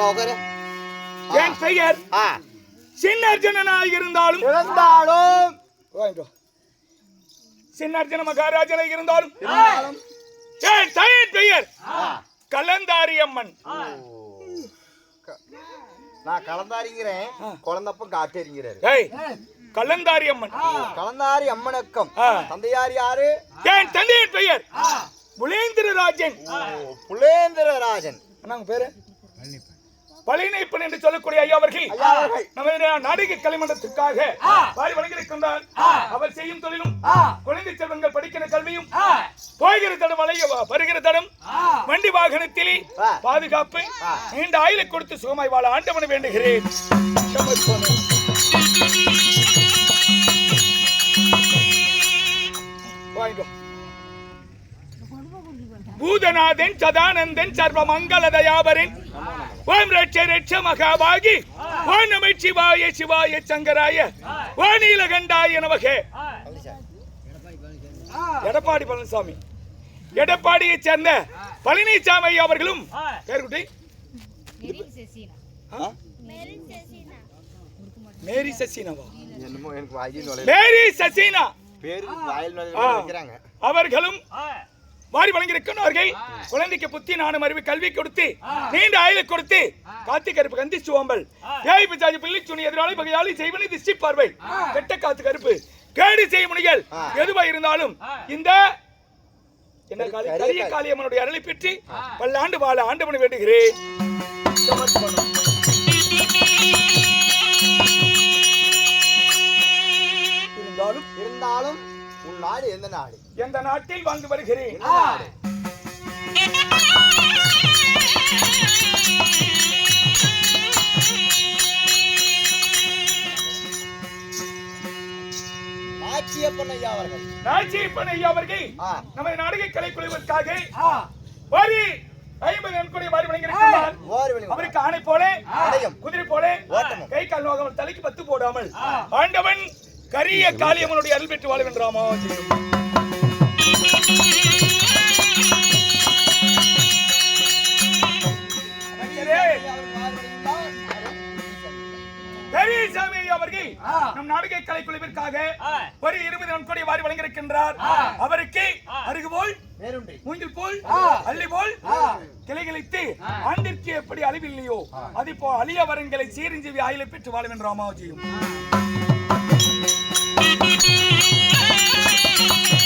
வாப்பா உட்காரு என் பெயர் ஆ. சின்னர்ஜனனாய் இருந்தாலும் இருந்தாலும் வாங்கிட்டு வா. சின்னர்ஜன மகாராஜனாய் இருந்தாலும் பெயர். கலந்தாரி அம்மன் நான் கலந்தாரிங்கிறேன். குழந்தப்பம் காட்டேரிங்கிறாரு. ஏய் கலந்தாரி அம்மன் கலந்தாரி அம்மனக்கம். தந்தையார் யாரு? என் தந்தையின் பெயர்? புலேந்திரராஜன். ஓ, புலேந்திரராஜன். அண்ணாங்க பேரு? பழனிப்பன் என்று சொல்லக்கூடிய ஐயா அவர்கள். நமது நாடக கலைமன்றத்திற்காக வாரி வழங்கியிருக்கின்றார். அவர் செய்யும் தொழிலும் குழந்தை செல்வங்கள் படிக்கிற கல்வியும் போகிற தடம் அலைய வருகிற தடம் வண்டி வாகனத்தில். பாதுகாப்பு நீண்ட ஆயுளை கொடுத்து சுகமாய் வாழ ஆண்டவனை வேண்டுகிறேன். பூதநாதன் சதானந்தன் சர்வ மங்கள தயாபரன் ஓம் ரட்ச ரட்ச மகாபாகி. ஓம் நம சிவாய சிவாய சங்கராய. ஓ நீலகண்டாய நமக. எடப்பாடி பழனிசாமி. எடப்பாடியைச் சேர்ந்த பழனிசாமி அவர்களும் பேர் குட்டி. மெரின் செசீனா. ஆ? மெரின் செசீனா. மேரி சசினாவா? என்னமோ எனக்கு வாயில் நுழைய மேரி சசினா. பேரு வாயில் ஆ. நுழைய வைக்கிறாங்க அவர்களும் வாரி வழங்கியிருக்கிறார்கள் குழந்தைக்கு புத்தி நானும் அறிவு கல்வி கொடுத்து நீண்ட ஆயுளை கொடுத்து காத்தி கருப்பு கந்தி சுவம்பல். பேய் பிசாஜி பிள்ளை துணி எதிராளி பகையாளி செய்வனி திஷ்டி பார்வை கெட்ட காத்து கருப்பு. கேடு செய்ய முனிகள். எதுவா இருந்தாலும் இந்த என்ன கரிய காளியம்மனுடைய அருளை பெற்று பல்லாண்டு வாழ ஆண்டவனை வேண்டுகிறேன். நாடு எந்த நாடு? எந்த நாட்டில் வாழ்ந்து வருகிறேன்? நாச்சியப்பன் ஐயா அவர்கள். நாச்சியப்பன் ஐயா அவர்கள் ஆ. நமது நாடக கலை குழுவிற்காக வரி ஐம்பது நன்கொடை வாரி வழங்கியிருக்கிறார் அவருக்கு ஆணை போல. குதிரை போல. கை கால் நோகாமல் தலைக்கு பத்து போடாமல் கரிய காளியம்மனுடைய அருள் பெற்று வாழ வென்றாமா பெரியசாமி ஐயா அவர்கள் நம் நாடக கலை குழுவிற்காக ஒரு இருபது நன்கொடை வாரி வழங்கியிருக்கின்றார். அவருக்கு அருகு போல் மூங்கில் போல் அள்ளி போல் கிளைகளித்து ஆண்டிற்கு எப்படி அழிவில்லையோ அது போ அழிய வரங்களை சீரஞ்சீவி ஆயிலை பெற்று வாழ வேண்டும் ராமாவஜியும் Thank you.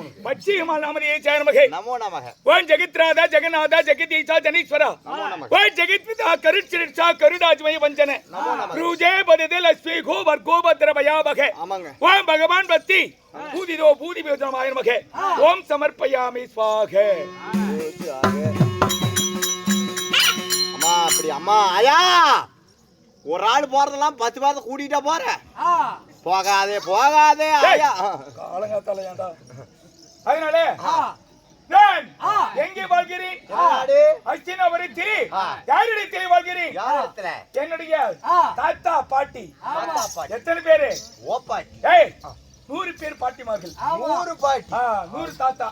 உனக்கு பச்சியமால் நாமதியை சேர்மகை நமோ நமக. ஓம் ஜெகத்ராதா ஜெகநாதா ஜெகதீசா ஜனீஸ்வரா. நமோ நமக. ஓம் ஜெகத்பிதா கருட்சிரிட்சா கருடாஜ்மய வஞ்சன. நமோ நமக. ரூஜே பததே லக்ஷ்மி கோபர் கோபத்ர பயாபக ஆமாங்க. ஓம் பகவான் பக்தி. பூதிதோ பூதி ஓம் சமர்ப்பயாமி ஸ்வாக. அம்மா அப்படி அம்மா ஆயா! ஒரு ஆள் போறதெல்லாம் பத்து பேர்த்த கூட்டிட்டா போற? போகாதே போகாதே ஆயா காலங்காத்தால ஏன்டா? அதனால நான் எங்கே வாழ்கிறேன்? நாடு அஸ்தினாபுரத்தில் ஆ. யாரிடத்தில் வாழ்கிறேன்? என்னுடைய தாத்தா பாட்டி. பாட்டி. எத்தனை பேரு? ஓப்பாட்டி ஏய் நூறு பேர் பாட்டிமார்கள். நூறு பாட்டி. நூறு தாத்தா.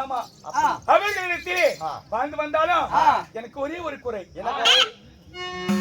ஆமா. அவர்களிடத்தில் ஆ. வாழ்ந்து வந்தாலும் எனக்கு ஒரே ஒரு குறை. என்ன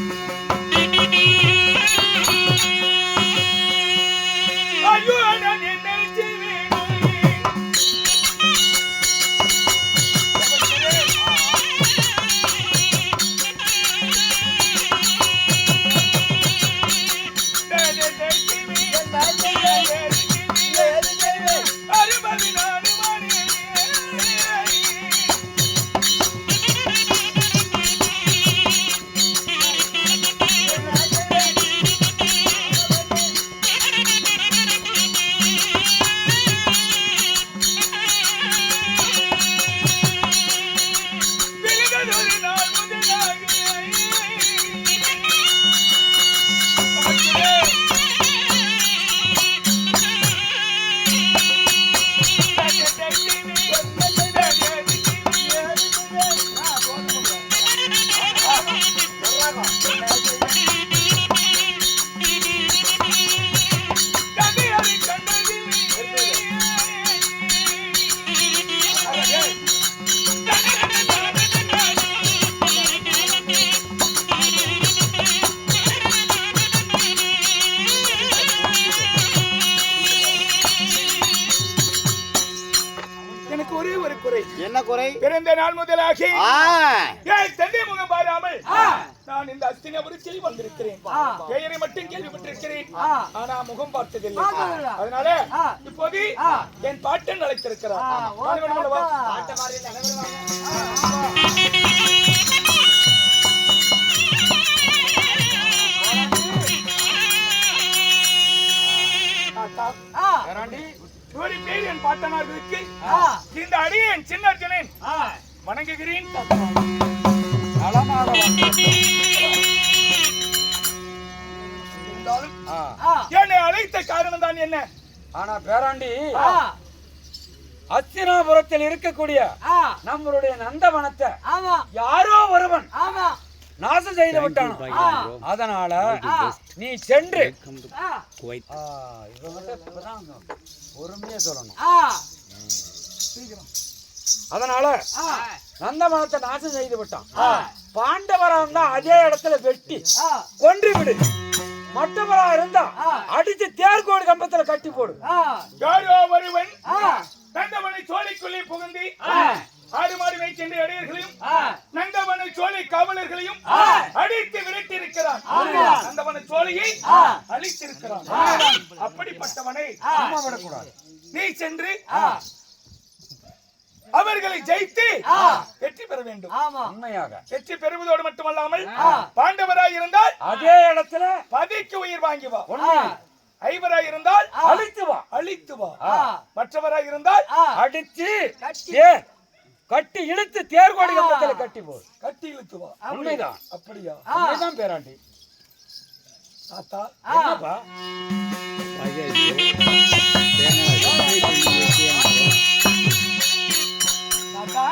ஒரே ஒரு குறை. என்ன குறை? பிறந்த நாள் முதலாக. ஆ. ஏன் தந்தை முகம் பாராமல். நான் இந்த அஸ்தினபுரத்தில் வந்திருக்கிறேன். பெயரை மட்டும் கேள்விப்பட்டிருக்கிறேன். ஆனா முகம் பார்த்ததில்லை. அதனால இப்போது என் பாட்டன் அழைத்திருக்கிறார். வாங்க. ஒரு பேர் என் பாட்டனார்களுக்கு இந்த அடியேன் சின்ன அர்ஜுனன் வணங்குகிறேன் என்னை அழைத்த காரணம் தான் என்ன? ஆனா பேராண்டி அத்தினாபுரத்தில் இருக்கக்கூடிய நம்மளுடைய நந்தவனத்தை யாரோ ஒருவன் நாசம் செய்து விட்டான்? அதனால நீ சென்று. பொறுமையா சொல்லணும். அதனால நந்தவனத்தை நாசம் செய்து விட்டான் பாண்டவரா இருந்தா அதே இடத்துல வெட்டி கொன்று விடு. மற்றவரா இருந்தா அடிச்சு தேர்கோடு கம்பத்துல கட்டி போடு. யாரோ ஒருவன் நந்தவனை சோலைக்குள்ளே புகுந்து ஆடு மாடு மேய்க்கின்ற இடையர்களையும் நந்தவன சோலை காவலர்களையும் அடித்து விரட்டி இருக்கிறான் நந்தவன சோலையை அழித்திருக்கிறான். அப்படிப்பட்டவனை சும்மா விடக்கூடாது. நீ சென்று அவர்களை ஜெயித்து வெற்றி பெற வேண்டும். உண்மையாக. வெற்றி பெறுவதோடு மட்டுமல்லாமல் பாண்டவராய் இருந்தால் அதே இடத்துல பதிக்கு உயிர் வாங்கி வா. ஐவராய் இருந்தால் அழித்து வா. அழித்து வா. மற்றவராய் இருந்தால் அடிச்சு தேர் கட்டி இழுத்து தேர்கோடி கம்பத்துல கட்டி போடு கட்டி இழுத்து வா. உண்மைதான். அப்படியா? உண்மைதான் பேராண்டி. தாத்தா. என்னப்பா? தாத்தா.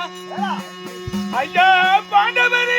ஐயா பாண்டவர்!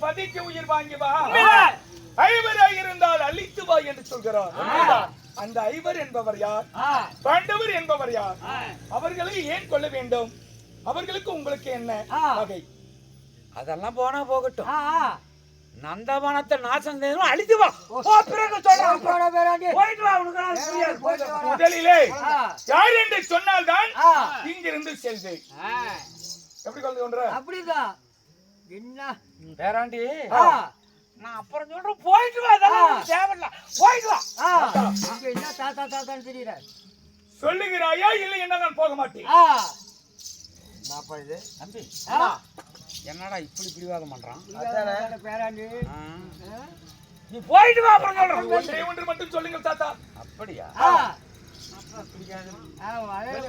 பதிக்கு உயிர் வாங்கி வா. ஐவராய் இருந்தால் அழித்து வா என்று சொல்கிறார். அந்த ஐவர் என்பவர் யார்? பாண்டவர் என்பவர் யார்? அவர்களை ஏன் கொள்ள வேண்டும்? அவர்களுக்கு உங்களுக்கு என்ன வகை? அதெல்லாம் போனா போகட்டும். நந்தவனத்தை நாசம் செய்யணும் அழித்து வா. போ, பிறகு சொல்றேன். முதலிலே யார் என்று சொன்னால்தான் இங்கிருந்து செல்வேன். எப்படி கொண்டு கொன்ற அப்படிதான். என்ன பேராண்டி. நான் அப்புறம் சொல்றேன் போயிட்டு வா தேவையில்ல. போயிட்டு வா. என்ன தாத்தா தாத்தான்னு தெரியல சொல்லுகிறாயா இல்லை என்ன நான் போக மாட்டேன். ஆ. தம்பி ஆ. என்னடா இப்படி பிடிவாதம் பண்றான்? பேராண்டி. நீ போயிட்டு வா அப்புறம் சொல்றேன். ஒன்றே ஒன்று மட்டும் சொல்லுங்கள் தாத்தா. அப்படியா? ஆ. அப்புறம் பிடிக்காது. ஆ, வளையல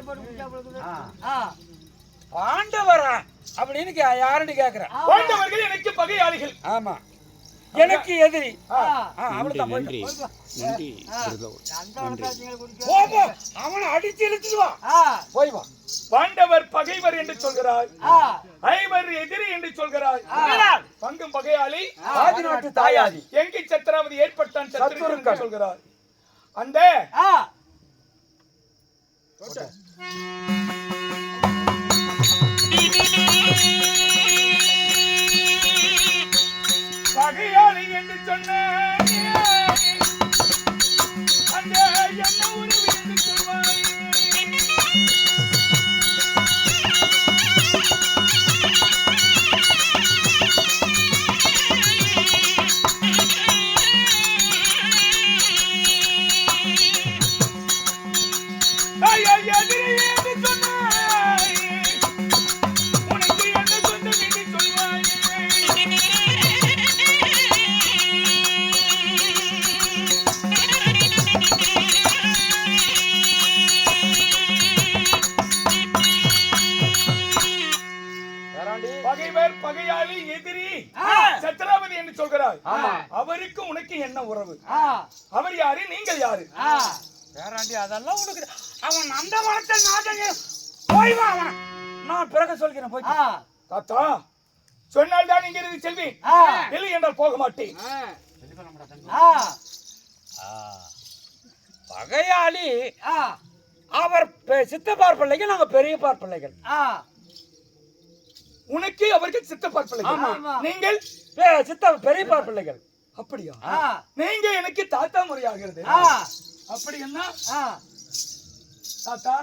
போட்டு- குடிச்சா போல ஆ. பாண்டவரா அப்படின்னு கே- யாருன்னு கேக்குறேன். பாண்டவர்கள் எனக்கு பகையாளிகள். ஆமா. எனக்கு எதிரி. போ, போ. அவனை அடிச்சு இழுத்துட்டு வா. போய் வா. பாண்டவர் பகைவர் என்று சொல்கிறார். ஆ. ஐவர் எதிரி என்று சொல்கிறார். பங்கும் பகையாளி ஆதி நாட்டு தாயாதி. எங்கே சத்திராவதி ஏற்பட்டான் சத்துரு என்று சத்துருக்கள். சொல்கிறார். அந்த ஆ. பகையாளி என்று சொன்ன என்ன உறவு? அவர் யாரு நீங்கள் யாரு? பேராண்டி அதெல்லாம் உனக்கு அவன் அந்த வார்த்தை நாட்டங்க போய் அவன். நான் பிறகு சொல்கிறேன் போய் தாத்தா சொன்னால் தான் இங்கிருந்து செல்வேன். இல்லை என்றால் போக மாட்டேன். பகையாளி. அவர் சித்தப்பார் பிள்ளைகள் நாங்க பெரியப்பார் பிள்ளைகள். ஆ. உனக்கு அவருக்கு சித்தப்பா பிள்ளைகள். நீங்கள்? சித்த பெரியப்பார் பிள்ளைகள். அப்படியா? நீங்க எனக்கு தாத்தா முறையாகிறது. அப்படி என்ன? தாத்தா?